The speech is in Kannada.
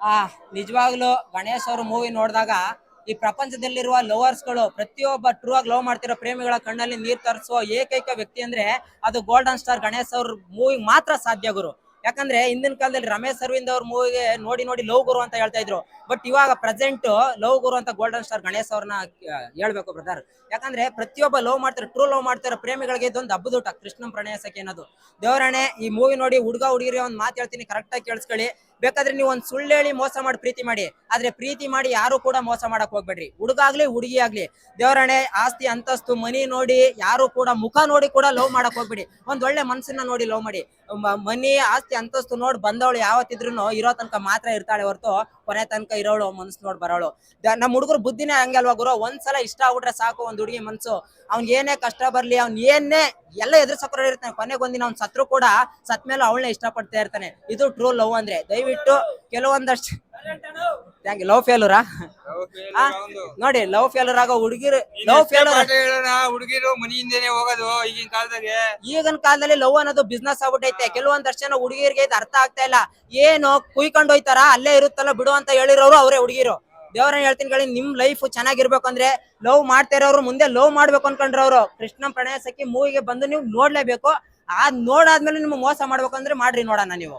ಆ, ನಿಜವಾಗ್ಲೂ ಗಣೇಶ್ ಅವ್ರ ಮೂವಿ ನೋಡಿದಾಗ ಈ ಪ್ರಪಂಚದಲ್ಲಿರುವ ಲವರ್ಸ್ಗಳು ಪ್ರತಿಯೊಬ್ಬ ಟ್ರೂ ಆಗಿ ಲವ್ ಮಾಡ್ತಿರೋ ಪ್ರೇಮಿಗಳ ಕಣ್ಣಲ್ಲಿ ನೀರ್ ತರಿಸುವ ಏಕೈಕ ವ್ಯಕ್ತಿ ಅಂದ್ರೆ ಅದು ಗೋಲ್ಡನ್ ಸ್ಟಾರ್ ಗಣೇಶ್ ಅವ್ರ ಮೂವಿ ಮಾತ್ರ ಸಾಧ್ಯ ಗುರು. ಯಾಕಂದ್ರೆ ಹಿಂದಿನ ಕಾಲದಲ್ಲಿ ರಮೇಶ್ ಅರವಿಂದ್ ಅವ್ರ ಮೂವಿಗೆ ನೋಡಿ ನೋಡಿ ಲವ್ ಗುರು ಅಂತ ಹೇಳ್ತಾ ಇದ್ರು. ಬಟ್ ಇವಾಗ ಪ್ರೆಸೆಂಟ್ ಲವ್ ಗುರು ಅಂತ ಗೋಲ್ಡನ್ ಸ್ಟಾರ್ ಗಣೇಶ್ ಅವ್ರನ್ನ ಹೇಳ್ಬೇಕು ಬ್ರದರ್ ಯಾಕಂದ್ರೆ ಪ್ರತಿಯೊಬ್ಬ ಲವ್ ಮಾಡ್ತಾರೆ ಟ್ರೂ ಲವ್ ಮಾಡ್ತಾರೆ, ಪ್ರೇಮಿಗಳಿಗೆ ಇದೊಂದು ಹಬ್ಬದೂಟ ಕೃಷ್ಣಂ ಪ್ರಣಯ ಸಖಿ ಅನ್ನೋದು. ದೇವರಣೆ ಈ ಮೂವಿ ನೋಡಿ ಹುಡುಗ ಹುಡುಗಿರಿ ಒಂದ್ ಮಾತು ಹೇಳ್ತೀನಿ ಕರೆಕ್ಟ್ ಆಗಿ ಕೇಳಿಸ್ಕೊಳ್ಳಿ. ಬೇಕಾದ್ರೆ ನೀವು ಒಂದ್ ಸುಳ್ಳು ಹೇಳಿ ಮೋಸ ಮಾಡಿ ಪ್ರೀತಿ ಮಾಡಿ. ಆದ್ರೆ ಪ್ರೀತಿ ಮಾಡಿ ಯಾರು ಕೂಡ ಮೋಸ ಮಾಡಕ್ ಹೋಗ್ಬೇಡ್ರಿ. ಹುಡುಗ ಆಗ್ಲಿ, ಹುಡುಗಿ ಆಗ್ಲಿ, ದೇವರಣೆ, ಆಸ್ತಿ, ಅಂತಸ್ತು, ಮನಿ ನೋಡಿ ಯಾರು ಕೂಡ ಮುಖ ನೋಡಿ ಕೂಡ ಲವ್ ಮಾಡಕ್ ಹೋಗ್ಬೇಡಿ. ಒಂದ್ ಒಳ್ಳೆ ಮನಸ್ಸನ್ನ ನೋಡಿ ಲವ್ ಮಾಡಿ. ಮನಿ, ಆಸ್ತಿ ಅಂತಸ್ತು ನೋಡ್ ಬಂದವಳು ಯಾವತ್ತಿದ್ರು ಇರೋ ತನಕ ಮಾತ್ರ ಇರ್ತಾಳೆ ಹೊರತು ಕೊನೆ ತನಕ ಇರೋಳು ಮನ್ಸು ನೋಡ್ ಬರೋಳು. ನಮ್ಮ ನಮ್ ಹುಡುಗರು ಬುದ್ಧಿನೇ ಹಂಗೆ ಅಲ್ವಾ ಗುರು? ಒಂದ್ಸಲ ಇಷ್ಟ ಆಗ್ಬಿಟ್ರೆ ಸಾಕು ಒಂದ್ ಹುಡುಗಿ ಮನ್ಸು. ಅವ್ನ್ ಏನೇ ಕಷ್ಟ ಬರ್ಲಿ ಅವ್ನ್ ಏನೇ ಎಲ್ಲ ಎದುರ್ಸಕ್ರ ಇರ್ತಾನೆ. ಕೊನೆಗೊಂದಿನ ಅವ್ನ್ ಸತ್ರು ಕೂಡ ಸತ್ ಮೇಲೆ ಅವಳನ್ನ ಇಷ್ಟಪಡ್ತಾ ಇರ್ತಾನೆ. ಇದು ಟ್ರೂ ಲವ್ ಅಂದ್ರೆ. ದಯವಿಟ್ಟು ಕೆಲವೊಂದಷ್ಟು ಲವ್ ಫೇಲೂರಾ ನೋಡಿ ಲವ್ ಫೇಲರ್ ಆಗೋ ಹುಡುಗಿರು ಲವ್ ಫೇಲರ್ ಹುಡುಗಿರು ಮನೆಯಿಂದನೇ ಹೋಗೋದು ಈಗಿನ ಕಾಲದಾಗೆ. ಈಗಿನ ಕಾಲದಲ್ಲಿ ಲವ್ ಅನ್ನೋದು ಬಿಸ್ನೆಸ್ ಆಗ್ಬಿಟ್ಟೈತೆ. ಕೆಲವೊಂದಷ್ಟು ಜನ ಹುಡುಗಿರಿಗೆ ಇದು ಅರ್ಥ ಆಗ್ತಾ ಇಲ್ಲ. ಏನು ಕುಯ್ಕೊಂಡು ಹೋಯ್ತಾರ ಅಲ್ಲೇ ಇರುತ್ತಲ್ಲ ಬಿಡು ಅಂತ ಹೇಳಿರೋರು ಅವರೇ ಹುಡುಗಿರು. ದೇವ್ರನ್ನ ಹೇಳ್ತೀನಿ ಕೇಳಿ ನಿಮ್ ಲೈಫ್ ಚೆನ್ನಾಗಿರ್ಬೇಕು ಅಂದ್ರೆ ಲವ್ ಮಾಡ್ತಾ ಇರೋರು ಮುಂದೆ ಲವ್ ಮಾಡ್ಬೇಕು ಅನ್ಕೊಂಡ್ರವ್ರು. ಕೃಷ್ಣ ಪ್ರಣಯ ಸಖಿ ಮೂವಿಗೆ ಬಂದು ನೀವು ನೋಡ್ಲೇಬೇಕು. ಅದ್ ನೋಡಾದ್ಮೇಲೆ ನಿಮ್ಗೆ ಮೋಸ ಮಾಡ್ಬೇಕಂದ್ರೆ ಮಾಡ್ರಿ ನೋಡೋಣ ನೀವು.